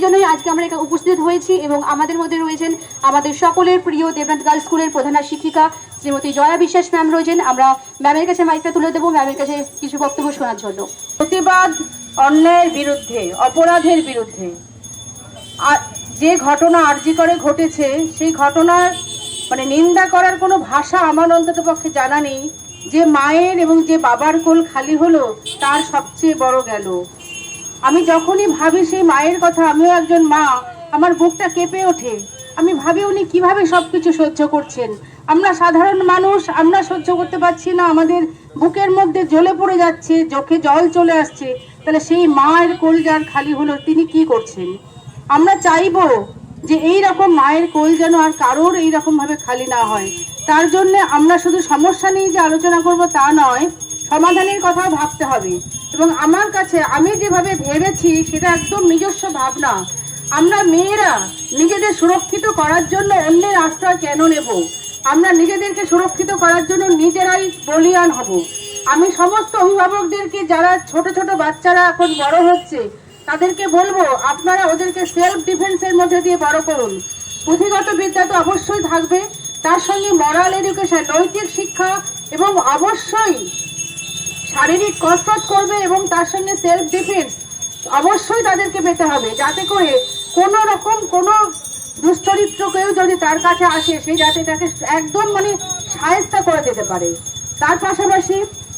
এই জন্যই আজকে আমরা এখানে উপস্থিত হয়েছি এবং আমাদের মধ্যে রয়েছেন আমাদের সকলের প্রিয় দেবনাথ গার্লস স্কুলের প্রধান শিক্ষিকা শ্রীমতী জয়া বিশ্বাস ম্যাম রয়েছেন। আমরা ম্যামের কাছে মাইকটা তুলে দেবো। ম্যামের কাছে কিছু বক্তব্য শোনার জন্য। প্রতিবাদ অন্যায়ের বিরুদ্ধে, অপরাধের বিরুদ্ধে। আর যে ঘটনা আর্জি করে ঘটেছে, সেই ঘটনার মানে নিন্দা করার কোনো ভাষা আমার অন্তত পক্ষে জানা নেই। যে মায়ের এবং যে বাবার কোল খালি হলো, তার সবচেয়ে বড় গেল। আমি যখনই ভাবি সেই মায়ের কথা, আমিও একজন মা, আমার বুকটা কেঁপে ওঠে। আমি ভাবি উনি কীভাবে সব কিছু সহ্য করছেন। আমরা সাধারণ মানুষ, আমরা সহ্য করতে পারছি না, আমাদের বুকের মধ্যে জ্বলে পড়ে যাচ্ছে, চোখে জল চলে আসছে। তাহলে সেই মায়ের কোল যার খালি হলো তিনি কি করছেন? আমরা চাইব যে এই রকম মায়ের কোল যেন আর কারোর এইরকমভাবে খালি না হয়। তার জন্য আমরা শুধু সমস্যা নিয়ে যে আলোচনা করব তা নয় সমাধানের কথাও ভাবতে হবে। এবং আমার কাছে আমি যেভাবে ভেবেছি, সেটা একদম নিজস্ব ভাবনা। আমরা মেয়েরা নিজেদের সুরক্ষিত করার জন্য অন্যের আশ্রয় কেন নেব? আমরা নিজেদেরকে সুরক্ষিত করার জন্য নিজেরাই বলিয়ান হব। আমি সমস্ত অভিভাবকদেরকে, যারা ছোট ছোট বাচ্চারা এখন বড় হচ্ছে, তাদেরকে বলব, আপনারা ওদেরকে সেলফ ডিফেন্সের মধ্যে দিয়ে বড় করুন। পুঁথিগত বিদ্যা তো অবশ্যই থাকবে। তার সঙ্গে মরাল এডুকেশন নৈতিক শিক্ষা, এবং অবশ্যই শারীরিক কসরত করবে এবং তার সঙ্গে সেলফ ডিফেন্স অবশ্যই তাদেরকে পেতে হবে। যাতে করে কোনো রকম কোনো দুশ্চরিত্র কেউ যদি তার কাছে আসে, সে যাতে তাকে একদম মানে সায়স্তা করে দিতে পারে। তার পাশাপাশি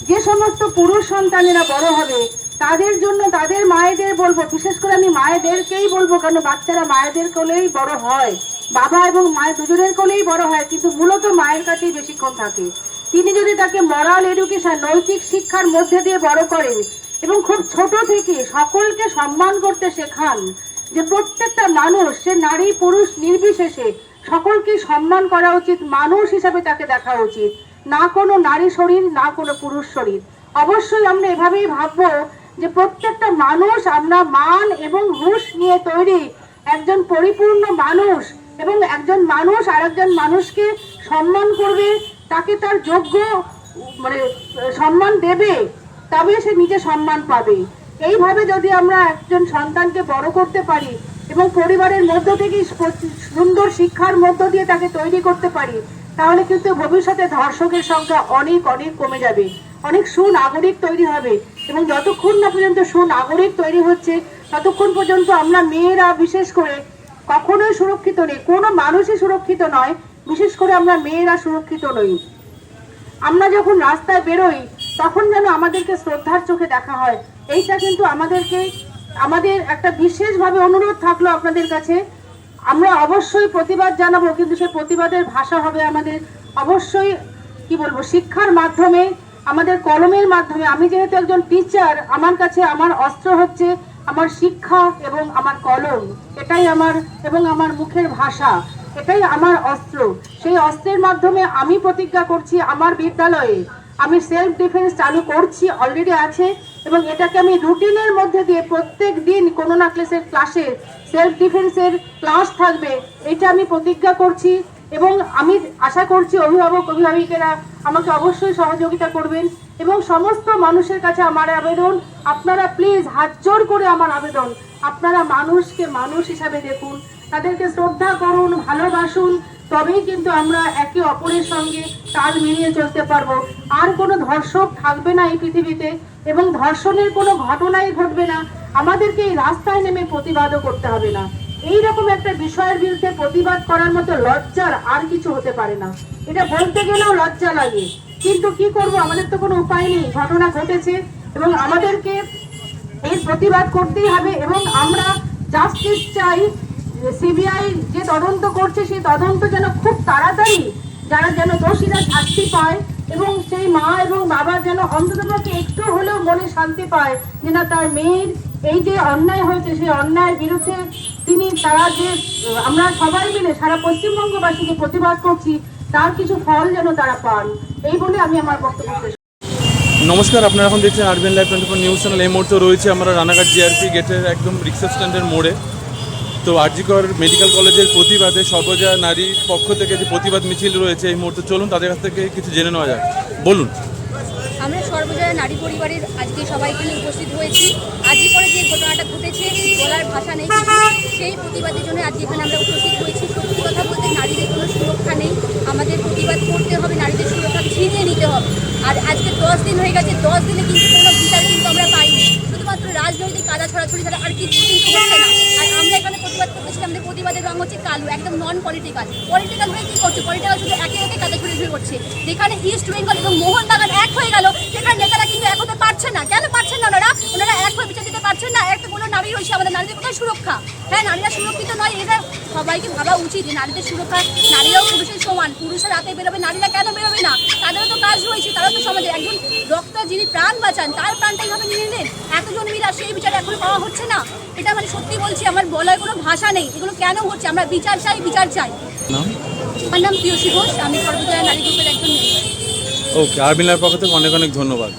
যে সমস্ত পুরুষ সন্তানেরা বড় হবে, তাদের জন্য তাদের মায়েদের বলব, বিশেষ করে আমি মায়েদেরকেই বলব কারণ বাচ্চারা মায়েদের কোলেই বড় হয়। বাবা এবং মায়ের দুজনের কোলেই বড় হয়, কিন্তু মূলত মায়ের কাছেই বেশিক্ষণ থাকে। তিনি যদি তাকে মরাল এডুকেশন নৈতিক শিক্ষার মধ্যে দিয়ে বড় করেন এবং খুব ছোট থেকে সকলকে সম্মান করতে শেখান যে প্রত্যেকটা মানুষ, সে নারী, পুরুষ, নির্বিশেষে সকলকে সম্মান করা উচিত, মানুষ হিসাবে তাকে দেখা উচিত। না কোনো নারী শরীর, না কোনো পুরুষ শরীর। অবশ্যই আমরা এভাবেই ভাববো যে প্রত্যেকটা মানুষ আমরা মান এবং হুঁশ নিয়ে তৈরি একজন পরিপূর্ণ মানুষ এবং একজন মানুষ আরেকজন মানুষকে সম্মান করবে তাকে তার যোগ্য মানে সম্মান দেবে তবে সে নিজে সম্মান পাবে। এইভাবে যদি আমরা একজন সন্তানকে বড় করতে পারি এবং পরিবারের মধ্য থেকে সুন্দর শিক্ষার মধ্য দিয়ে তাকে তৈরি করতে পারি, তাহলে কিন্তু ভবিষ্যতে ধর্ষকের সংখ্যা অনেক অনেক কমে যাবে। অনেক সুনাগরিক তৈরি হবে এবং যতক্ষণ না পর্যন্ত সুনাগরিক তৈরি হচ্ছে, ততক্ষণ পর্যন্ত আমরা মেয়েরা বিশেষ করে কখনোই সুরক্ষিত নেই। কোনো মানুষই সুরক্ষিত নয় বিশেষ করে আমরা মেয়েরা সুরক্ষিত নই। আমরা যখন রাস্তায় বেরোই, তখন যেন আমাদেরকে শ্রদ্ধার চোখে দেখা হয়। এইটা কিন্তু আমাদেরকে, আমাদের একটা বিশেষভাবে অনুরোধ থাকল আপনাদের কাছে। আমরা অবশ্যই প্রতিবাদ জানাব, কিন্তু সেই প্রতিবাদের ভাষা হবে আমাদের অবশ্যই, কি বলব, শিক্ষার মাধ্যমে, আমাদের কলমের মাধ্যমে। আমি যেহেতু একজন টিচার আমার কাছে আমার অস্ত্র হচ্ছে আমার শিক্ষা এবং আমার কলম। এটাই আমার এবং আমার মুখের ভাষা। এটাই আমার অস্ত্র। সেই অস্ত্রের মাধ্যমে আমি প্রতিজ্ঞা করছি আমার বিদ্যালয়ে। আমি সেলফ ডিফেন্স চালু করছি অলরেডি আছে, এবং এটাকে আমি রুটিনের মধ্যে দিয়ে প্রত্যেক দিন কোনো না ক্লাসের ক্লাসে সেলফ ডিফেন্সের ক্লাস থাকবে, এটা আমি প্রতিজ্ঞা করছি, এবং আমি আশা করছি অভিভাবক, অভিভাবিকেরা আমাকে অবশ্যই সহযোগিতা করবেন, এবং সমস্ত মানুষের কাছে আমার আবেদন, আপনারা প্লিজ হাত জোর করে আমার আবেদন, আপনারা মানুষকে মানুষ হিসাবে দেখুন তাদেরকে শ্রদ্ধা করুন, ভালোবাসুন, তবেই কিন্তু আমরা একে অপরের সঙ্গে তাল মিলিয়ে চলতে পারব। আর কোনো ধর্ষক থাকবে না এই পৃথিবীতে, এবং ধর্ষণের কোনো ঘটনাই ঘটবে না। আমাদেরকে এই রাস্তায় নেমে প্রতিবাদও করতে হবে না। এই রকম একটা বিষয়ের বিরুদ্ধে প্রতিবাদ করার মতো লজ্জার আর কিছু হতে পারে না। এটা বলতে গেলেও লজ্জা লাগে। কিন্তু কি করব? আমাদের তো কোনো উপায় নেই। ঘটনা ঘটেছে, এবং আমাদেরকে এর প্রতিবাদ করতেই হবে, এবং আমরা জাস্টিস চাই। সিবিআই যে তদন্ত করছে, সেই তদন্ত যেন খুব তাড়াতাড়ি যারা যেন দোষীরা শাস্তি পায় এবং সেই মা এবং বাবা যেন অন্ততপক্ষে একটু হলেও মনে শান্তি পায় যে না, তার মেয়ের এই যে অন্যায় হয়েছে, সেই অন্যায়ের বিরুদ্ধে তিনি তারা যে, আমরা সবাই মিলে সারা পশ্চিমবঙ্গবাসী যে প্রতিবাদ করছি, তার কিছু ফল যেন তারা পান। এই বলে আমি আমার বক্তব্য শেষ নমস্কার, আপনারা এখন দেখছেন RBN live twenty four news channel. এই মুহূর্তে রয়েছে আমরা রানাঘাট জিআরপি গেটের একদম রিক্সা স্ট্যান্ডের মোড়ে। তো আরজিকর মেডিকেল কলেজের প্রতিবাদে সর্বজা নারীর পক্ষ থেকে যে প্রতিবাদ মিছিল রয়েছে এই মুহূর্তে চলুন, তাদের কাছ থেকে কিছু জেনে নেওয়া যাক। বলুন। আমরা সর্বজয়া নারী পরিবারের আজকে সবাই এখানে উপস্থিত হয়েছি। আজকে করে যে ঘটনাটা ঘটেছে, বলার ভাষা নেই সেই প্রতিবাদের জন্য আজকে এখানে আমরা উপস্থিত হয়েছি। সত্যি কথা বলতে নারীদের কোনো সুরক্ষা নেই। আমাদের প্রতিবাদ করতে হবে, নারীদের সুরক্ষা ছিনিয়ে নিতে হবে। আর আজকে দশ দিন হয়ে গেছে, দশ দিনে কিন্তু কোনো বিচার কিন্তু আমরা পাইনি শুধুমাত্র রাজনৈতিক কাদা ছড়াছড়ি ছাড়া আর কিছু কিন্তু হচ্ছে না। আর আমরা এখানে প্রতিবাদ করতেছি, আমাদের প্রতিবাদের রঙ হচ্ছে কালো, একদম নন পলিটিক্যাল পলিটিক্যাল হয়ে কী করছে? পলিটিক্যাল শুধু একে একে কাদা ছড়িয়ে করছে। যেখানে ইস্ট বেঙ্গল এবং মোহনবাগান এক হয়ে গেল, সেখানে নেতারা কিন্তু এক হতে পারছে না। কেন পারছেন না ওনারা? ওনারা এক হয়ে নারী রয়েছে আমাদের নারীদের কোথায় সুরক্ষা? হ্যাঁ নারীরা সুরক্ষিত নয় এটা সবাইকে ভাবা উচিত যে নারীদের সুরক্ষা নারীরাও পুরুষের সমান। পুরুষের রাতে বেরোবে নারীরা কেন বেরোবে না? তাদেরও তো কাজ রয়েছে তারা তো সমাজে। একজন রক্ত যিনি প্রাণ বাঁচান তার প্রাণটাই হবে নিয়ে নিলেন। এতজন মিলে আর সেই বিচার এখনও পাওয়া হচ্ছে না। এটা মানে সত্যি বলছি আমার বলার কোনো ভাষা নেই। এগুলো কেন হচ্ছে? আমরা বিচার চাই বিচার চাই। আমার নাম পিয়সী ঘোষ আমি সর্বজয়া নারী গ্রুপের একজন মেম্বার। ওকে আরবিন লাইভ পক্ষ থেকে অনেক অনেক ধন্যবাদ।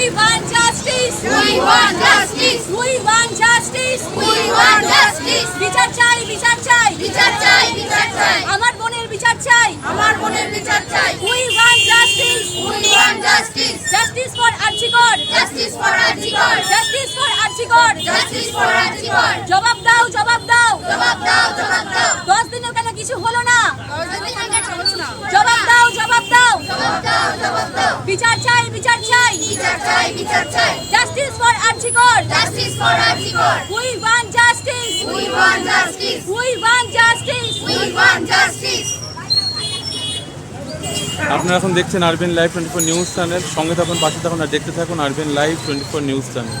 We want justice. We want justice. We want justice. We want justice. বিচার চাই বিচার চাই বিচার চাই বিচার চাই আমার বোনের বিচার চাই আমার বোনের বিচার চাই We want justice. We want justice. Justice for RG Kar Justice for Archikor. Justice for RG Kar Justice for Archikor. জবাব দাও জবাব দাও জবাব দাও জবাব দাও দশ দিনেও কেন কিছু হলো না দশজনের সঙ্গে বিচার চাই বিচার চাই। বিচার চাই বিচার চাই। Justice for RG Kar justice for RG Kar we want justice we want justice we want justice we want justice আপনারা এখন দেখছেন RBN live twenty four news channel সঙ্গে থাকুন পাশে থাকুন আর দেখতে থাকুন RBN live twenty four news channel